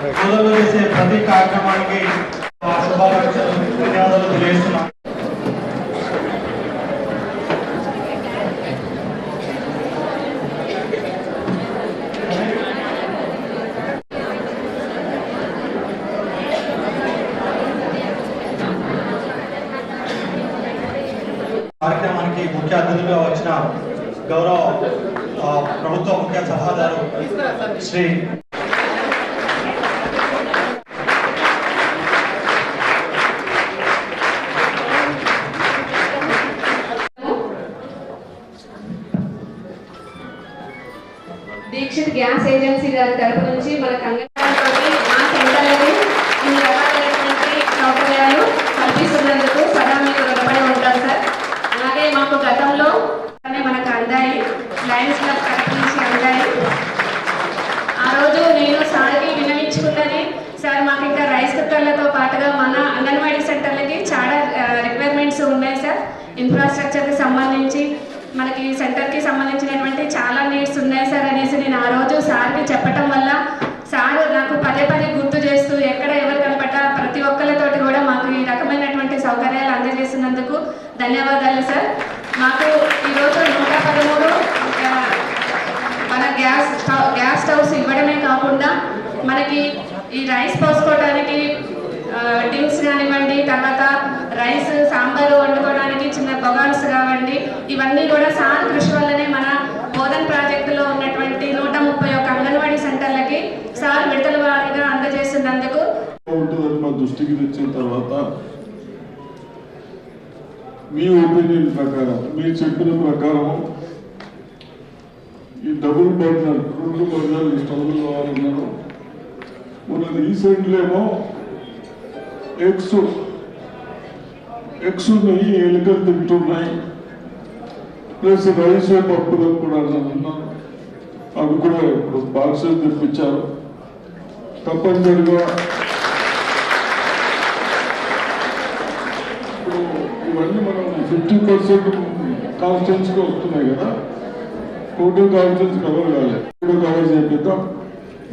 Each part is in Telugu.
మొదలు చేసే ప్రతి కార్యక్రమానికి శుభాకాంక్షలు ధన్యవాదాలు తెలియజేస్తున్నాం. కార్యక్రమానికి ముఖ్య అతిథులుగా వచ్చిన గౌరవ ప్రభుత్వ ముఖ్య సలహాదారు శ్రీ దీక్షిత్ గ్యాస్ ఏజెన్సీ గారి తరపు నుంచి మన అంగన్వాడీ మా సెంటర్లని ఇన్ని రకాలైనటువంటి సౌకర్యాలు కల్పిస్తున్నందుకు సదా మీకు రుణపడి ఉంటారు సార్. అలాగే మాకు గతంలో మనకు అందాయి లయన్స్ క్లబ్ తరపు నుంచి అందాయి. ఆ రోజు నేను సార్కి వినవించుకున్నది సార్ మాకు ఇంకా రైస్ కుక్కర్లతో పాటుగా మన అంగన్వాడీ సెంటర్లకి చాలా రిక్వైర్మెంట్స్ ఉన్నాయి సార్. ఇన్ఫ్రాస్ట్రక్చర్కి సంబంధించి మనకి సెంటర్కి సంబంధించినటువంటి చాలా నీడ్స్ ఉన్నాయి సార్ అనేసి నేను ఆ రోజు సార్కి చెప్పటం వల్ల సార్ నాకు పదే పదే గుర్తు చేస్తూ ఎక్కడ ఎవరు కనపడ్డా ప్రతి ఒక్కరితోటి కూడా మాకు ఈ రకమైనటువంటి సౌకర్యాలు అందజేసినందుకు ధన్యవాదాలు సార్. మాకు ఈరోజు నూట పదమూడు మన గ్యాస్ గ్యాస్ స్టవ్స్ ఇవ్వడమే కాకుండా మనకి ఈ రైస్ పోసుకోవడానికి ఆ, టిన్స్ కానివ్వండి తర్వాత రైస్ సాంబారు వండుకో ఇవన్నీ కూడా సార్ కృషి వల్లనే మన బోధన్ ప్రాజెక్టులో ఉన్నటువంటి నూట ముప్పై ఒక అంగన్వాడీ సెంటర్లకి సార్ విడతల వారీగా అందజేస్తున్నందుకు. మా దృష్టికి తెచ్చిన తర్వాత మీ ఒపీనియన్ ప్రకారం మీరు చెప్పిన ప్రకారం ఈ డబుల్ బర్నర్ రెండు బర్నర్ స్టవ్లు కావాలన్నారు మన రీసెంట్లేమో ఎక్స్ ఎగ్స్ ఎగ్స్ ఉన్నాయి ఎలుకలు తింటున్నాయి. ప్లస్ రైస్ పప్పులకు కూడా అన్నారు అవి కూడా ఇప్పుడు బాక్సెస్ తెప్పించారు. తప్పనిసరిగా ఇప్పుడు ఇవన్నీ మనం ఫిఫ్టీ పర్సెంట్ కాన్స్టెన్స్గా వస్తున్నాయి కదా. టోటల్ కాన్స్టెన్స్ కవర్ కాలేదు ఇప్పుడు కవర్ చేపిద్దాం.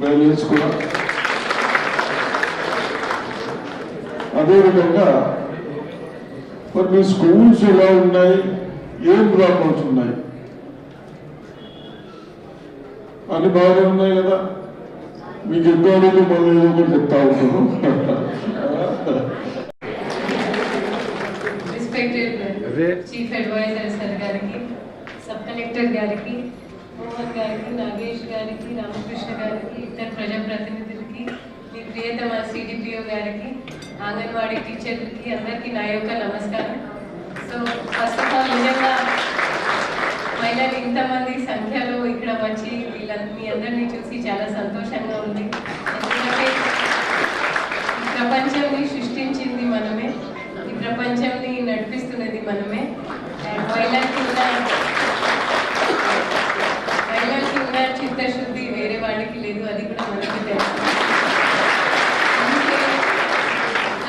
బ్యాలెన్స్ కూడా. అదేవిధంగా మరి మీ స్కూల్స్ ఎలా ఉన్నాయి? ఏం ప్రాబ్లమ్స్ ఉన్నాయి? అన్ని బాగానే ఉన్నాయి కదా? మీకు అడిగితే మళ్ళీ ఏదో ఒకటి చెప్తా ఉంటాను చీఫ్ అడ్వైజర్ సార్ గారికి సబ్ కలెక్టర్ గారికి మోహన్ గారికి నాగేష్ గారికి రామకృష్ణ గారికి ఇతర ప్రజాప్రతినిధులకి మీ ప్రియతమ సిడిపిఓ గారికి అంగన్వాడీ టీచర్లకి అందరికీ నా యొక్క నమస్కారం. సో ఫస్ట్ ఆఫ్ ఆల్ నిజంగా మహిళలు ఇంతమంది సంఖ్యలో ఇక్కడ వచ్చి వీళ్ళ మీ అందరినీ చూసి చాలా సంతోషంగా ఉంది. ఎందుకంటే ప్రపంచాన్ని సృష్టించింది మనమే ఈ ప్రపంచాన్ని నడిపిస్తున్నది మనమే అండ్ మహిళలకి ఉన్న మహిళలకి ఉన్న చిత్తశుద్ధి వేరే వాళ్ళకి లేదు అది కూడా మనకి తెలుసు అందుకే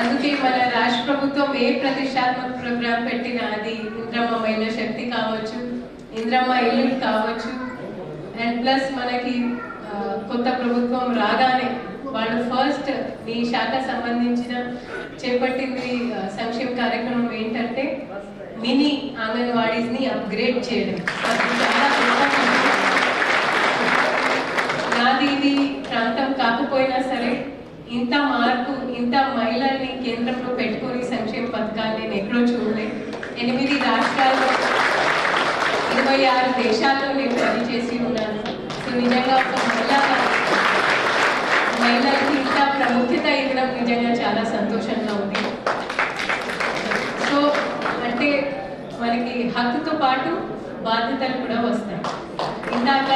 అందుకే మన రాష్ట్ర ప్రభుత్వం ఏ ప్రతిష్టాత్మక ప్రోగ్రాం పెట్టినా అది ఇంద్రమ్మ మహిళా శక్తి కావచ్చు ఇంద్రమ్మ ఇల్లు కావచ్చు. అండ్ ప్లస్ మనకి కొత్త ప్రభుత్వం రాగానే వాళ్ళు ఫస్ట్ మీ శాఖ సంబంధించిన చేపట్టింది సంక్షేమ కార్యక్రమం ఏంటంటే మినీ అంగన్వాడీస్ని అప్గ్రేడ్ చేయడం. నాది ఇది ప్రాంతం కాకపోయినా సరే ఇంత మార్పు ఇంత మహిళల్ని కేంద్రంలో పెట్టుకొని సంక్షేమ పథకాలు నేను ఎక్కడో చూడలేదు ఎనిమిది రాష్ట్రాల్లో ఇరవై ఆరు దేశాల్లో నేను పనిచేసి ఉన్నాను. సో నిజంగా ఒక మహిళ మహిళలకి ఇంత ప్రాముఖ్యత ఇవ్వడం నిజంగా చాలా సంతోషంగా ఉంది. సో అంటే మనకి హక్కుతో పాటు బాధ్యతలు కూడా వస్తాయి. ఇందాక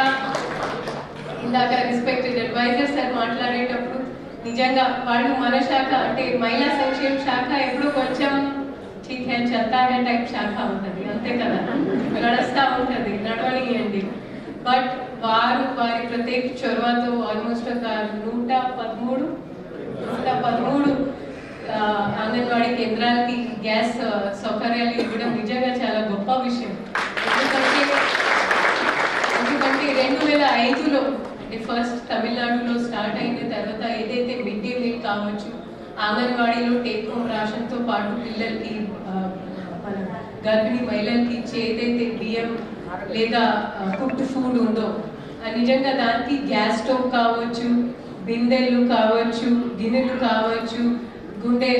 ఇందాక రెస్పెక్టెడ్ అడ్వైజర్ సార్ మాట్లాడేటప్పుడు నిజంగా వాళ్ళు మన శాఖ అంటే మహిళా సంక్షేమ శాఖ ఎప్పుడు కొంచెం ఠీక్ హే చల్తా హే టైప్ శాఖ ఉంటుంది. అంతే కదా? నడుస్తూ ఉంటుంది. నడవనియండి. బట్ వారు వారి ప్రత్యేక చొరవతో ఆల్మోస్ట్ ఒక నూట పదమూడు నూట పదమూడు అంగన్వాడీ కేంద్రాలకి గ్యాస్ సౌకర్యాలు ఇవ్వడం నిజంగా చాలా గొప్ప విషయం. ఎందుకంటే ఎందుకంటే రెండు వేల ఐదులో అంటే ఫస్ట్ తమిళనాడులో స్టార్ట్ అయినది కావచ్చు. అంగన్వాడీలో టేక్ హోమ్ రాషన్తో పాటు పిల్లలకి మన గర్భిణీ మహిళలకి ఇచ్చే ఏదైతే బియ్యం లేదా కుక్డ్ ఫుడ్ ఉందో నిజంగా దానికి గ్యాస్ స్టవ్ కావచ్చు బిందెలు కావచ్చు గిన్నెలు కావచ్చు గుండె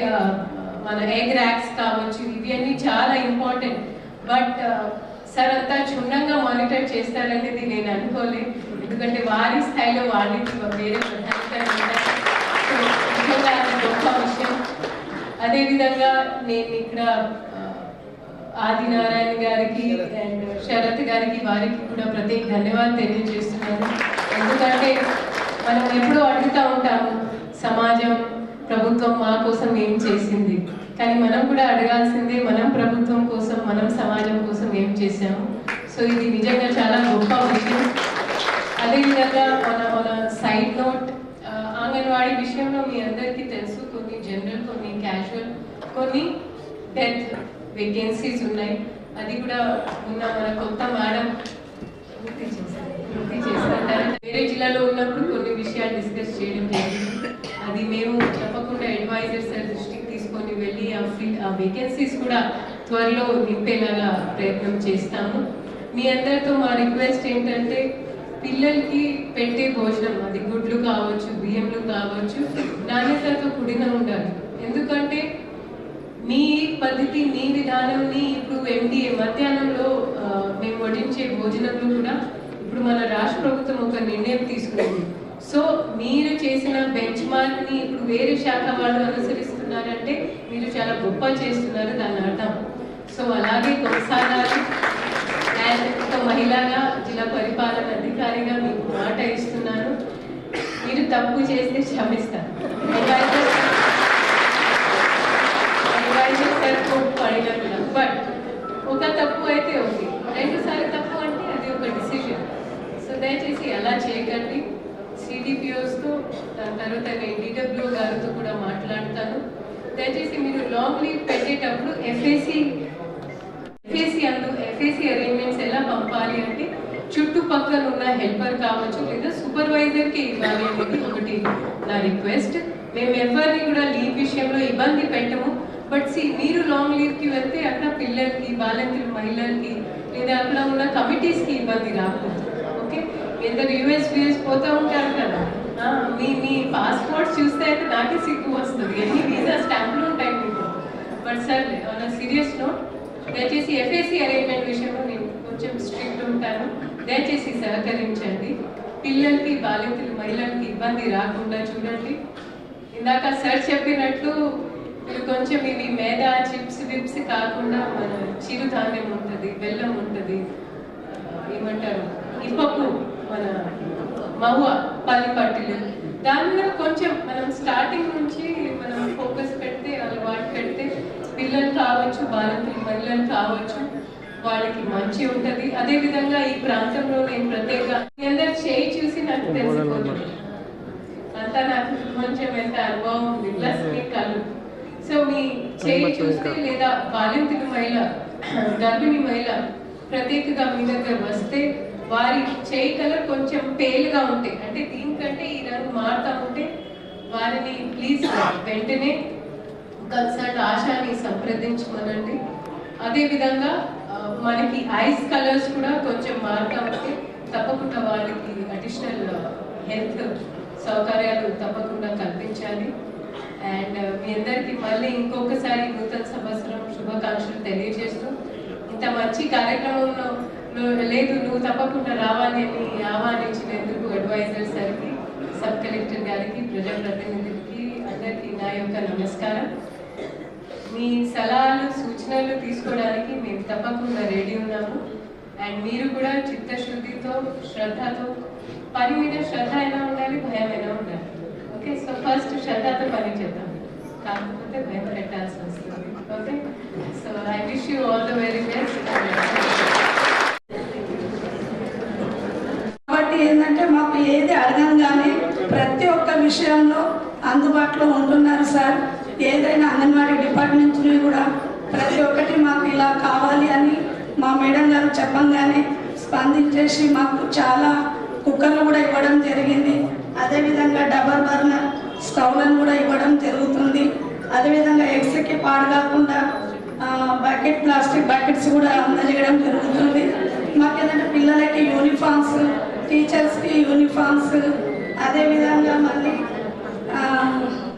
మన ఎగ్ ర్యాక్స్ కావచ్చు ఇవన్నీ చాలా ఇంపార్టెంట్. బట్ సార్ అంతా క్షుణ్ణంగా మానిటర్ చేస్తారనేది నేను అనుకోలేదు ఎందుకంటే వారి స్థాయిలో వాళ్ళకి వేరే ప్రధాన నిజంగా అది గొప్ప విషయం అదేవిధంగా నేను ఇక్కడ ఆదినారాయణ గారికి అండ్ శరత్ గారికి వారికి కూడా ప్రత్యేక ధన్యవాదాలు తెలియజేస్తున్నాను. ఎందుకంటే మనం ఎప్పుడూ అడుగుతూ ఉంటాము సమాజం ప్రభుత్వం మా కోసం ఏం చేసింది? కానీ మనం కూడా అడగాల్సిందే మనం ప్రభుత్వం కోసం మనం సమాజం కోసం ఏం చేశాము? సో ఇది నిజంగా చాలా గొప్ప విషయం. అదేవిధంగా మన మన సైడ్ నోట్ వాడి విషయంలో మీ అందరికీ తెలుసు కొన్ని జనరల్ కొన్ని క్యాజువల్ కొన్ని డెత్ వేకెన్సీస్ ఉన్నాయి. అది కూడా ఉన్న మన కొత్త మేడం పూర్తి చేశారు పూర్తి చేస్తారు వేరే జిల్లాలో ఉన్నప్పుడు కొన్ని విషయాలు డిస్కస్ చేయడం జరిగింది. అది మేము తప్పకుండా అడ్వైజర్ సార్ దృష్టికి తీసుకొని వెళ్ళి ఆ ఫీల్ ఆ వేకెన్సీస్ కూడా త్వరలో నింపేలాగా ప్రయత్నం చేస్తాము. మీ అందరితో మా రిక్వెస్ట్ ఏంటంటే పిల్లలకి పెట్టే భోజనం అది గుడ్లు కావచ్చు బియ్యంలు కావచ్చు నాణ్యతతో కూడిన ఉండాలి. ఎందుకంటే మీ పద్ధతి మీ విధానంని ఇప్పుడు ఎండిఏ మధ్యాహ్నంలో మేము వడ్డించే భోజనంలో కూడా ఇప్పుడు మన రాష్ట్ర ప్రభుత్వం ఒక నిర్ణయం తీసుకుంది. సో మీరు చేసిన బెంచ్ మార్క్ని ఇప్పుడు వేరే శాఖ వాళ్ళు అనుసరిస్తున్నారంటే మీరు చాలా గొప్ప చేస్తున్నారు దాని అర్థం. సో అలాగే కొనసాగాలి. అండ్ ఒక మహిళగా జిల్లా పరిపాలన అధికారిగా మీకు మాట ఇస్తున్నాను. మీరు తప్పు చేస్తే క్షమిస్తాను. బట్ ఒక తప్పు అయితే ఓకే రెండుసారి తప్పు అంటే అది ఒక డిసిజన్ సో దయచేసి అలా చేయకండి. సిడిపిఓస్తో దాని తర్వాత నేను డిడబ్ల్యూ గారితో కూడా మాట్లాడతాను. దయచేసి మీరు లాంగ్ లీవ్ పెట్టేటప్పుడు ఎఫ్ఏసి ఎఫ్ఏసి అందు ఎఫ్ఏసి అరేంజ్మెంట్స్ ఎలా పంపాలి అంటే చుట్టుపక్కల ఉన్న హెల్పర్ కావచ్చు లేదా సూపర్వైజర్కి ఇవ్వాలి అనేది ఒకటి. నా రిక్వెస్ట్ మేము ఎవరిని కూడా లీవ్ విషయంలో ఇబ్బంది పెట్టము. బట్ సి మీరు లాంగ్ లీవ్కి వెళ్తే అక్కడ పిల్లలకి బాలింతలు మహిళలకి లేదా అక్కడ ఉన్న కమిటీస్కి ఇబ్బంది రాకూడదు. ఓకే? ఎందరు యూఎస్ బిఎస్ పోతూ ఉంటారు కదా. మీ మీ పాస్పోర్ట్స్ చూస్తే అయితే నాకే సిగ్గు వస్తుంది. ఎన్ని వీసా స్టాంపులు ఉంటాయి మీకు? But sir on serious note దయచేసి ఎఫ్ఏసి అరేంజ్మెంట్ విషయంలో నేను కొంచెం స్ట్రిక్ట్ ఉంటాను. దయచేసి సహకరించండి. పిల్లలకి బాలింతలు మహిళలకి ఇబ్బంది రాకుండా చూడండి. ఇందాక సార్ చెప్పినట్లు కొంచెం ఇవి మేద చిప్స్ విప్స్ కాకుండా మన చిరుధాన్యం ఉంటుంది బెల్లం ఉంటుంది. ఏమంటారు? ఇప్పపు మన మహువ పల్లిపట్టిలు దాని మీద కొంచెం మనం స్టార్టింగ్ నుంచి మనం ఫోకస్ పెడితే అలవాటు పెడితే పిల్లలు కావచ్చు బాలింతలు మహిళలు కావచ్చు వాళ్ళకి మంచి ఉంటది. అదే విధంగా ఈ ప్రాంతంలో నేను ప్రత్యేక అందరు చేయి చూసి నాకు తెలిసిపోతుంది. అంతా నాకు కొంచెం ఎంత అనుభవం ఉంది ప్లస్ మీ కళ్ళు సో మీ చేయి చూస్తే లేదా బాలింతలు మహిళ గర్భిణీ మహిళ ప్రత్యేకగా మీ దగ్గర వస్తే వారి చేయి కలర్ కొంచెం పేలుగా ఉంటాయి అంటే దీనికంటే ఈ రంగు మారుతా ఉంటే వారిని ప్లీజ్ వెంటనే కన్సల్ట్ ఆశాని సంప్రదించమనండి అదే విధంగా ఆ, మనకి ఐస్ కలర్స్ కూడా కొంచెం మారుతా ఉంటే తప్పకుండా వాళ్ళకి అడిషనల్ హెల్త్ సౌకర్యాలు తప్పకుండా కల్పించాలి. అండ్ uh, మీ అందరికీ మళ్ళీ ఇంకొకసారి నూతన సంవత్సరం శుభాకాంక్షలు తెలియజేస్తూ ఇంత మంచి కార్యక్రమంలో లేదు నువ్వు తప్పకుండా రావాలి అని ఆహ్వానించినందుకు అడ్వైజర్ సార్కి సబ్ కలెక్టర్ గారికి ప్రజాప్రతినిధులకి అందరికీ నా యొక్క నమస్కారం. మీ సలహాలు సూచనలు తీసుకోవడానికి మేము తప్పకుండా రెడీ ఉన్నాము. అండ్ మీరు కూడా చిత్తశుద్ధితో శ్రద్ధతో పని మీద శ్రద్ధ అయినా ఉండాలి భయం అయినా ఉండాలి? ఓకే సో ఫస్ట్ శ్రద్ధతో పని చేద్దాం. కాకపోతే భయం పెట్టాల్సి వస్తుంది. Okay so I wish you all the very best కాబట్టి ఏంటంటే మాకు ఏది అడగంగానే ప్రతి ఒక్క విషయంలో అందుబాటులో ఉంటున్నారు సార్. ఏదైనా అంగన్వాడీ డిపార్ట్మెంట్ నుంచి కూడా ప్రతి ఒక్కటి మాకు ఇలా కావాలి అని మా మేడం గారు చెప్పంగానే స్పందించేసి మాకు చాలా కుక్కర్లు కూడా ఇవ్వడం జరిగింది. అదేవిధంగా డబల్ బర్నర్ స్టవ్లను కూడా ఇవ్వడం జరుగుతుంది. అదేవిధంగా ఎగ్స్కి పాడు కాకుండా బకెట్ ప్లాస్టిక్ బకెట్స్ కూడా అందజేయడం జరుగుతుంది. మాకు ఏంటంటే పిల్లలకి యూనిఫామ్స్ టీచర్స్కి యూనిఫామ్స్ అదేవిధంగా మళ్ళీ